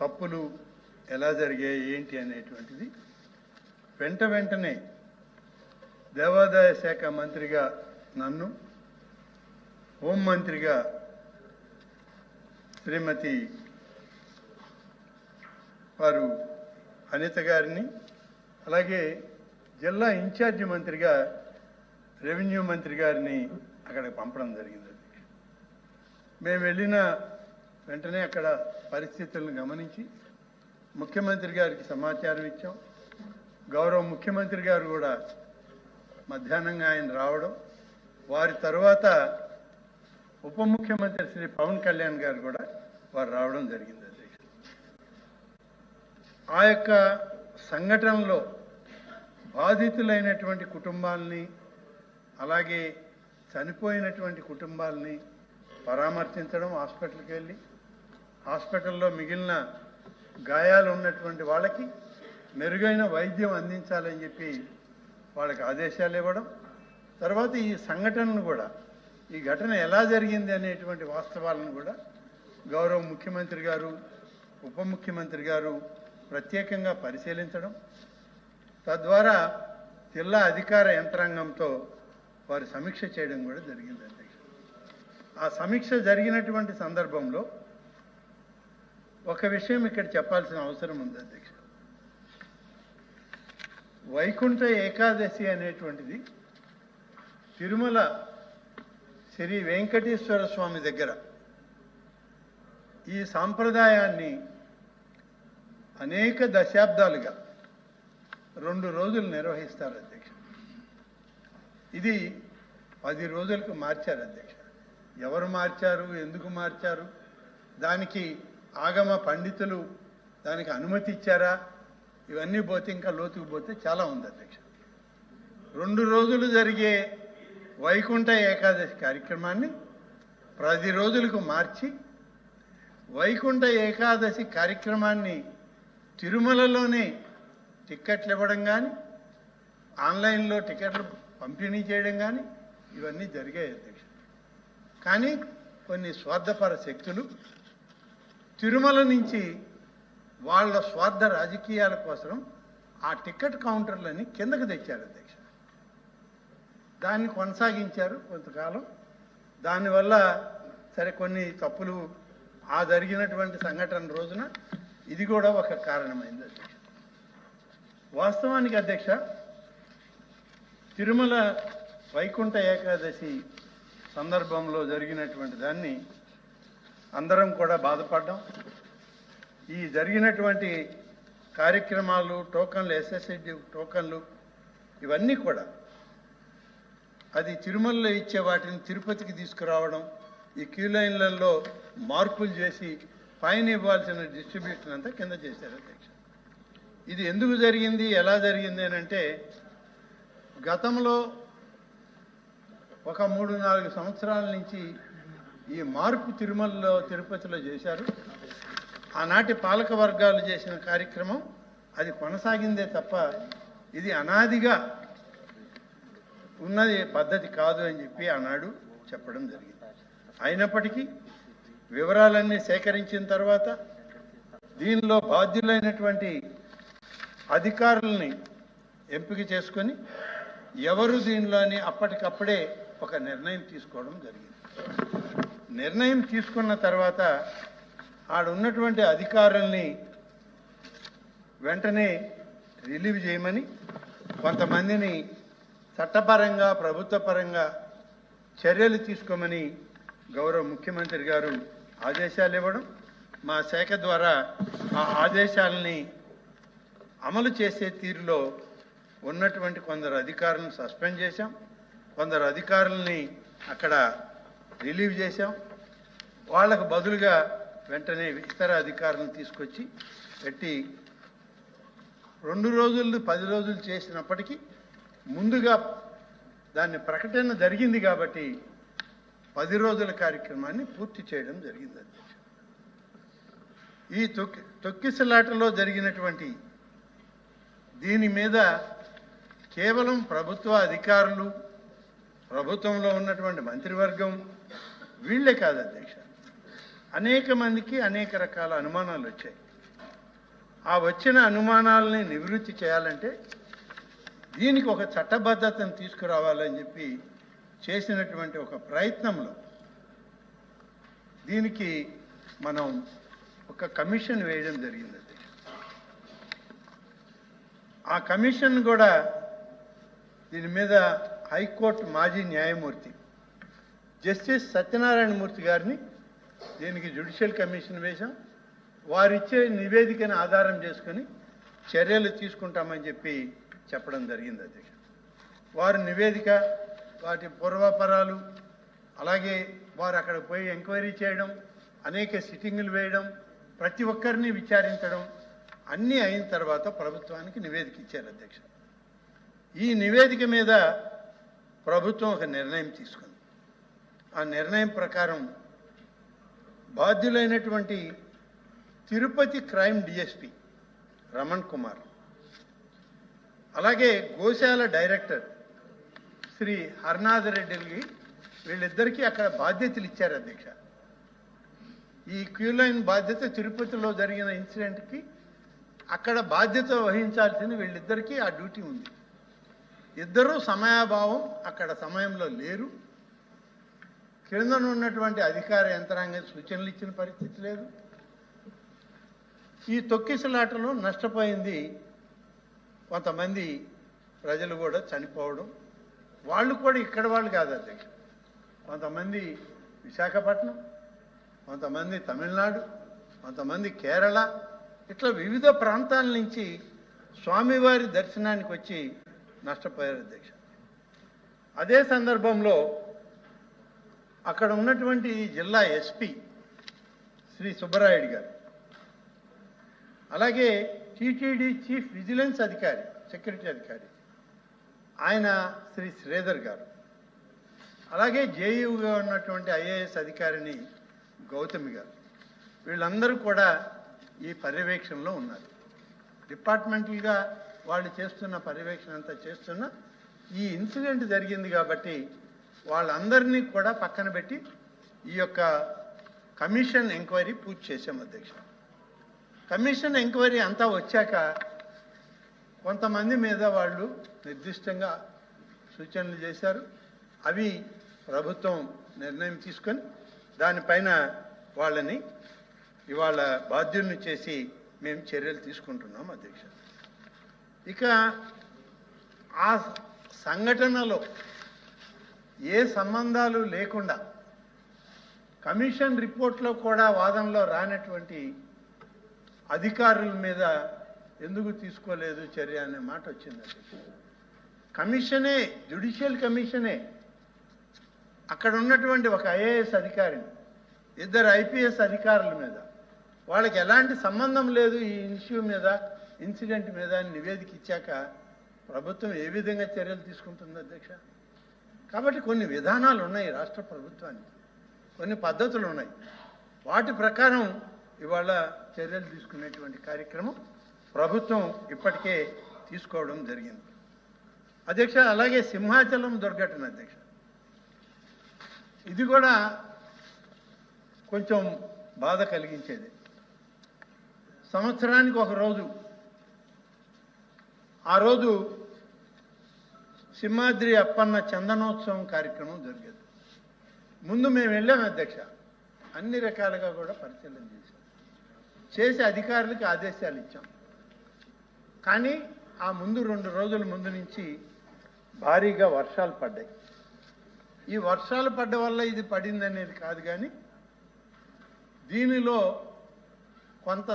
తప్పులు ఎలా జరిగాయి ఏంటి అనేటువంటిది వెంట వెంటనే దేవాదాయ శాఖ మంత్రిగా నన్ను హోంమంత్రిగా శ్రీమతి వారు అనిత గారిని అలాగే జిల్లా ఇన్ఛార్జి మంత్రిగా రెవెన్యూ మంత్రి గారిని అక్కడికి పంపడం జరిగింది. మేము వెళ్ళిన వెంటనే అక్కడ పరిస్థితులను గమనించి ముఖ్యమంత్రి గారికి సమాచారం ఇచ్చాం. గౌరవ ముఖ్యమంత్రి గారు కూడా మధ్యాహ్నంగా ఆయన రావడం. వారి తర్వాత ఉప ముఖ్యమంత్రి శ్రీ పవన్ కళ్యాణ్ గారు కూడా వారు రావడం జరిగింది అధ్యక్ష. ఆ యొక్క సంఘటనలో బాధితులైనటువంటి కుటుంబాలని అలాగే చనిపోయినటువంటి కుటుంబాలని పరామర్శించడం హాస్పిటల్కి వెళ్ళి హాస్పిటల్లో మిగిలిన గాయాలు ఉన్నటువంటి వాళ్ళకి మెరుగైన వైద్యం అందించాలని చెప్పి వాళ్ళకి ఆదేశాలు ఇవ్వడం తర్వాత ఈ సంఘటనను కూడా ఈ ఘటన ఎలా జరిగింది అనేటువంటి వాస్తవాలను కూడా గౌరవ ముఖ్యమంత్రి గారు ఉప ముఖ్యమంత్రి గారు ప్రత్యేకంగా పరిశీలించడం తద్వారా జిల్లా అధికార యంత్రాంగంతో వారు సమీక్ష చేయడం కూడా జరిగింది అధ్యక్ష ఆ సమీక్ష జరిగినటువంటి సందర్భంలో ఒక విషయం ఇక్కడ చెప్పాల్సిన అవసరం ఉంది అధ్యక్ష. వైకుంఠ ఏకాదశి అనేటువంటిది తిరుమల శ్రీ వెంకటేశ్వర స్వామి దగ్గర ఈ సాంప్రదాయాన్ని అనేక దశాబ్దాలుగా రెండు రోజులు నిర్వహిస్తారు అధ్యక్ష. ఇది పది రోజులకు మార్చారు అధ్యక్ష. ఎవరు మార్చారు? ఎందుకు మార్చారు? దానికి ఆగమ పండితులు దానికి అనుమతి ఇచ్చారా? ఇవన్నీ పోతే ఇంకా లోతుకు పోతే చాలా ఉంది అధ్యక్ష. రెండు రోజులు జరిగే వైకుంఠ ఏకాదశి కార్యక్రమాన్ని పది రోజులకు మార్చి వైకుంఠ ఏకాదశి కార్యక్రమాన్ని తిరుమలలోనే టిక్కెట్లు ఇవ్వడం కానీ ఆన్లైన్లో టికెట్లు పంపిణీ చేయడం కానీ ఇవన్నీ జరిగాయి అధ్యక్ష. కానీ కొన్ని స్వార్థపర శక్తులు తిరుమల నుంచి వాళ్ళ స్వార్థ రాజకీయాల కోసం ఆ టికెట్ కౌంటర్లని కిందకు తెచ్చారు అధ్యక్ష. దాన్ని కొనసాగించారు కొంతకాలం. దానివల్ల సరే కొన్ని తప్పులు ఆ జరిగినటువంటి సంఘటన రోజున ఇది కూడా ఒక కారణమైంది అధ్యక్ష. వాస్తవానికి అధ్యక్ష తిరుమల వైకుంఠ ఏకాదశి సందర్భంలో జరిగినటువంటి దాన్ని అందరం కూడా బాధపడ్డాం. ఈ జరిగినటువంటి కార్యక్రమాలు టోకన్లు ఎస్ఎస్ఐడి టోకన్లు ఇవన్నీ కూడా అది తిరుమలలో ఇచ్చే వాటిని తిరుపతికి తీసుకురావడం ఈ క్యూ లైన్లలో మార్పులు చేసి పైన ఇవ్వాల్సిన డిస్ట్రిబ్యూషన్ అంతా కింద చేశారు అధ్యక్ష. ఇది ఎందుకు జరిగింది ఎలా జరిగింది అని అంటే గతంలో ఒక మూడు నాలుగు సంవత్సరాల నుంచి ఈ మార్పు తిరుమలలో తిరుపతిలో చేశారు. ఆనాటి పాలక వర్గాలు చేసిన కార్యక్రమం అది కొనసాగిందే తప్ప ఇది అనాదిగా ఉన్నది పద్ధతి కాదు అని చెప్పి ఆనాడు చెప్పడం జరిగింది. అయినప్పటికీ వివరాలన్నీ సేకరించిన తర్వాత దీనిలో బాధ్యులైనటువంటి అధికారుల్ని ఎంపిక చేసుకొని ఎవరు దీనిలోని అప్పటికప్పుడే ఒక నిర్ణయం తీసుకోవడం జరిగింది. నిర్ణయం తీసుకున్న తర్వాత ఆడున్నటువంటి అధికారుల్ని వెంటనే రిలీవ్ చేయమని కొంతమందిని చట్టపరంగా ప్రభుత్వపరంగా చర్యలు తీసుకోమని గౌరవ ముఖ్యమంత్రి గారు ఆదేశాలు ఇవ్వడం మా శాఖ ద్వారా ఆ ఆదేశాలని అమలు చేసే తీరులో ఉన్నటువంటి కొందరు అధికారులను సస్పెండ్ చేశాం. కొందరు అధికారుల్ని అక్కడ రిలీవ్ చేశాం. వాళ్ళకు బదులుగా వెంటనే ఇతర అధికారులను తీసుకొచ్చి పెట్టి రెండు రోజులు పది రోజులు చేసినప్పటికీ ముందుగా దాన్ని ప్రకటన జరిగింది కాబట్టి పది రోజుల కార్యక్రమాన్ని పూర్తి చేయడం జరిగింది అధ్యక్ష. ఈ తొక్కి తొక్కిసలాటలో జరిగినటువంటి దీని మీద కేవలం ప్రభుత్వ అధికారులు ప్రభుత్వంలో ఉన్నటువంటి మంత్రివర్గం వీళ్ళే కాదు అధ్యక్ష అనేక మందికి అనేక రకాల అనుమానాలు వచ్చాయి ఆ వచ్చిన అనుమానాలని నివృత్తి చేయాలంటే దీనికి ఒక చట్టబద్ధతను తీసుకురావాలని చెప్పి చేసినటువంటి ఒక ప్రయత్నంలో దీనికి మనం ఒక కమిషన్ వేయడం జరిగింది అధ్యక్ష. ఆ కమిషన్ కూడా దీని మీద హైకోర్టు మాజీ న్యాయమూర్తి జస్టిస్ సత్యనారాయణ మూర్తి గారిని దీనికి జ్యుడిషియల్ కమిషన్ వేశాం. వారిచ్చే నివేదికను ఆధారం చేసుకొని చర్యలు తీసుకుంటామని చెప్పి చెప్పడం జరిగింది అధ్యక్ష. వారి నివేదిక వాటి పూర్వపరాలు అలాగే వారు అక్కడ పోయి ఎంక్వైరీ చేయడం అనేక సిట్టింగులు వేయడం ప్రతి ఒక్కరిని విచారించడం అన్నీ అయిన తర్వాత ప్రభుత్వానికి నివేదిక ఇచ్చారు అధ్యక్ష. ఈ నివేదిక మీద ప్రభుత్వం ఒక నిర్ణయం తీసుకుంది. ఆ నిర్ణయం ప్రకారం బాధ్యులైనటువంటి తిరుపతి క్రైమ్ డిఎస్పి రమణ్ కుమార్ అలాగే గోశాల డైరెక్టర్ శ్రీ హర్నాథ్ రెడ్డికి వీళ్ళిద్దరికీ అక్కడ బాధ్యతలు ఇచ్చారు అధ్యక్ష. ఈ క్యూ లైన్ బాధ్యత తిరుపతిలో జరిగిన ఇన్సిడెంట్కి అక్కడ బాధ్యత వహించాల్సిన వీళ్ళిద్దరికీ ఆ డ్యూటీ ఉంది. ఇద్దరూ సమయాభావం అక్కడ సమయంలో లేరు. క్రిందన ఉన్నటువంటి అధికార యంత్రాంగం సూచనలు ఇచ్చిన పరిస్థితి లేదు. ఈ తొక్కిసలాటలో నష్టపోయింది కొంతమంది ప్రజలు కూడా చనిపోవడం. వాళ్ళు కూడా ఇక్కడ వాళ్ళు కాదు అధ్యక్ష. కొంతమంది విశాఖపట్నం కొంతమంది తమిళనాడు కొంతమంది కేరళ ఇట్లా వివిధ ప్రాంతాల నుంచి స్వామివారి దర్శనానికి వచ్చి నష్టపోయారు అధ్యక్ష. అదే సందర్భంలో అక్కడ ఉన్నటువంటి జిల్లా ఎస్పీ శ్రీ సుబ్బరాయుడు గారు అలాగే టీటీడీ చీఫ్ విజిలెన్స్ అధికారి సెక్యూరిటీ అధికారి ఆయన శ్రీ శ్రీధర్ గారు అలాగే జేయూగా ఉన్నటువంటి ఐఏఎస్ అధికారిని గౌతమి గారు వీళ్ళందరూ కూడా ఈ పర్యవేక్షణలో ఉన్నారు. డిపార్ట్మెంటల్గా వాళ్ళు చేస్తున్న పర్యవేక్షణ అంతా చేస్తున్న ఈ ఇన్సిడెంట్ జరిగింది కాబట్టి వాళ్ళందరినీ కూడా పక్కన పెట్టి ఈ యొక్క కమిషన్ ఎంక్వైరీ పూర్తి చేశాం అధ్యక్ష. కమిషన్ ఎంక్వైరీ అంతా వచ్చాక కొంతమంది మీద వాళ్ళు నిర్దిష్టంగా సూచనలు చేశారు. అవి ప్రభుత్వం నిర్ణయం తీసుకొని దానిపైన వాళ్ళని ఇవాళ బాధ్యులను చేసి మేము చర్యలు తీసుకుంటున్నాం అధ్యక్ష. ఇక ఆ సంఘటనలో ఏ సంబంధాలు లేకుండా కమిషన్ రిపోర్ట్లో కూడా వాదనలో రానటువంటి అధికారుల మీద ఎందుకు తీసుకోలేదు చర్య అనే మాట వచ్చింది కమిషనే జ్యుడిషియల్ కమిషనే అక్కడ ఉన్నటువంటి ఒక ఐఏఎస్ అధికారిని ఇద్దరు ఐపీఎస్ అధికారుల మీద వాళ్ళకి ఎలాంటి సంబంధం లేదు ఈ ఇష్యూ మీద ఇన్సిడెంట్ మీద నివేదిక ఇచ్చాక ప్రభుత్వం ఏ విధంగా చర్యలు తీసుకుంటుంది అధ్యక్ష? కాబట్టి కొన్ని విధానాలు ఉన్నాయి రాష్ట్ర ప్రభుత్వానికి. కొన్ని పద్ధతులు ఉన్నాయి. వాటి ప్రకారం ఇవాళ చర్యలు తీసుకునేటువంటి కార్యక్రమం ప్రభుత్వం ఇప్పటికే తీసుకోవడం జరిగింది. అధ్యక్ష అలాగే సింహాచలం దుర్ఘటన అధ్యక్ష. ఇది కూడా కొంచెం బాధ కలిగించేది. సంవత్సరానికి ఒక రోజు ఆ రోజు సింహాద్రి అప్పన్న చందనోత్సవం కార్యక్రమం జరిగేది. ముందు మేము వెళ్ళాము అధ్యక్ష. అన్ని రకాలుగా కూడా పరిశీలన చేశాం. చేసి అధికారులకి ఆదేశాలు ఇచ్చాం. కానీ ఆ ముందు రెండు రోజుల ముందు నుంచి భారీగా వర్షాలు పడ్డాయి. ఈ వర్షాలు పడ్డ వల్ల ఇది పడింది అనేది కాదు కానీ దీనిలో కొంత